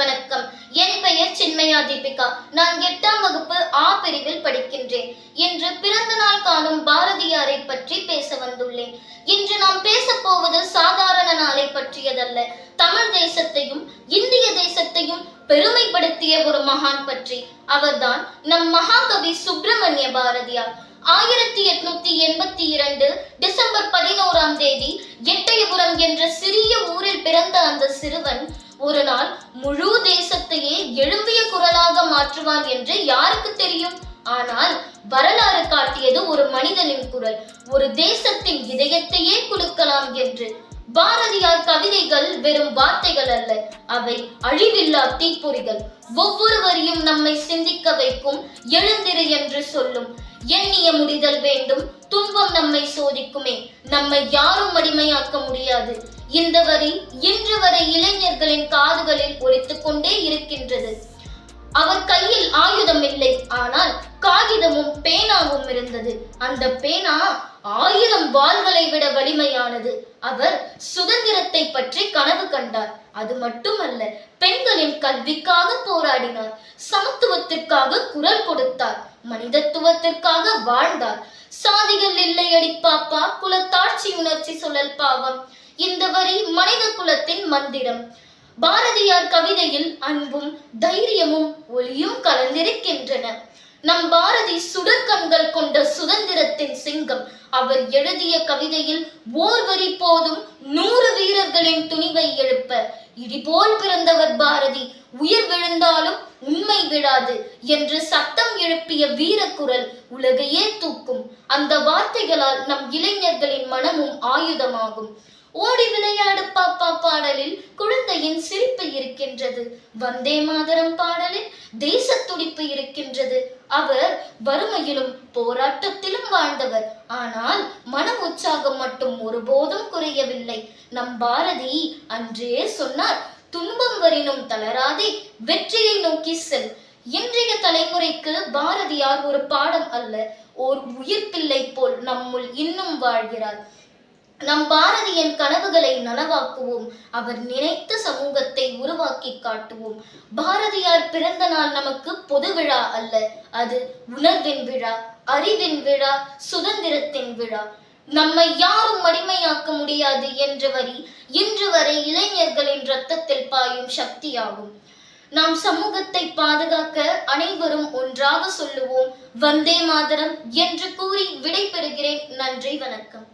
வணக்கம். என் பெயர் சின்மயா தீபிகா. நான் எட்டாம் வகுப்பு ஆ பிரிவில் படிக்கின்றேன். இன்று பிறந்த நாள் காணும் பாரதியாரை பற்றி பேச வந்துள்ளேன். இன்று நாம் பேச போவது சாதாரண நாளை பற்றியதல்ல. தமிழ் தேசத்தையும் இந்திய தேசத்தையும் பெருமைப்படுத்திய ஒரு மகான் பற்றி. அவர்தான் நம் மகாகவி சுப்பிரமணிய பாரதியார். ஆயிரத்தி எட்நூத்தி எண்பத்தி இரண்டு டிசம்பர் பதினோராம் தேதி எட்டயபுரம் என்ற சிறிய ஊரில் பிறந்த அந்த சிறுவன் ஒரு நாள் முழு தேசத்தையே எழும்பிய குரலாக மாற்றுவான் என்று யாருக்கு தெரியும்? ஆனால் வரலாறு காட்டியது ஒரு மனிதனின் குரல். ஒரு தேசத்தின் இதயத்தையே குலுக்கலாம் என்று. பாரதியார் கவிதைகள் வெறும் வார்த்தைகள் அல்ல அவை அழிவில்லா தீப்பொறிகள். ஒவ்வொருவரையும் நம்மை சிந்திக்க வைக்கும் எழுந்திரு என்று சொல்லும். எண்ணிய முடிதல் வேண்டும் துன்பம் நம்மை சோதிக்குமே. நம்மை யாரும் அடிமையாக்க முடியாது. இந்த வரி இன்று வரை இளைஞர்களின் காதுகளில் ஒழித்துக் கொண்டே இருக்கின்றது. அவர் கையில் ஆயுதம் இல்லை ஆனால் காகிதமும் பேனாவும் இருந்தது அந்த பேனா ஆயிரம் வாள்களை விட வலிமையானது. அவர் சுதந்திரத்தை பற்றி கனவு கண்டார். அது மட்டுமல்ல பெண்களின் கல்விக்காக போராடினார். சமத்துவத்திற்காக குரல் கொடுத்தார். மனிதத்துவத்திற்காக வாழ்ந்தார். சாதிகள் இல்லை அடி பாப்பா குலத்தாட்சி உணர்ச்சி சொல்லல் பாவம். இந்த வரி மனித குலத்தின் மந்திரம். பாரதியார் கவிதையில் அன்பும் தைரியமும் ஒளியும் கலந்திருக்கின்றன. நம் பாரதி சுடக்கண்கள் கொண்ட சுதந்திரத்தின் சிங்கம். அவர் எழுதிய கவிதையில் ஓர் வரி போதும் நூறு வீரர்களின் துணிவை எழுப்ப. இடிபோல் பிறந்தவர் பாரதி உயிர் விழுந்தாலும் உண்மை விழாது என்று சத்தம் எழுப்பிய வீரக்குரல் உலகையே தூக்கும். அந்த வார்த்தைகளால் நம் இளைஞர்களின் மனமும் ஆயுதமாகும். ஓடி விளையாடு பாப்பா பாடலில் குழந்தையின் சிரிப்பு இருக்கின்றது. வந்தே மாதரம் பாடலில் தேச துடிப்பு இருக்கின்றது. அவர் வறுமையிலும் போராட்டத்திலும் வாழ்ந்தவர். ஆனால் மன உற்சாகம் மட்டும் ஒருபோதும் குறையவில்லை. நம் பாரதி அன்றே சொன்னார் துன்பம் வரினும் தளராதே வெற்றியை நோக்கி செல். இன்றைய தலைமுறைக்கு பாரதியார் ஒரு பாடம் அல்ல ஓர் உயிர் பிள்ளை போல் நம்முள் இன்னும் வாழ்கிறார். நம் பாரதியின் கனவுகளை நனவாக்குவோம். அவர் நினைத்த சமூகத்தை உருவாக்கி காட்டுவோம். பாரதியார் பிறந்த நாள் நமக்கு பொது விழா அல்ல. அது உணர்வின் விழா அறிவின் விழா சுதந்திரத்தின் விழா. நம்மை யாரும் அடிமையாக்க முடியாது என்ற வரி இன்று வரை இளைஞர்களின் ரத்தத்தில் பாயும் சக்தியாகும். நாம் சமூகத்தை பாதுகாக்க அனைவரும் ஒன்றாக சொல்லுவோம். வந்தே மாதரம் என்று கூறி விடைபெறுகிறேன். நன்றி வணக்கம்.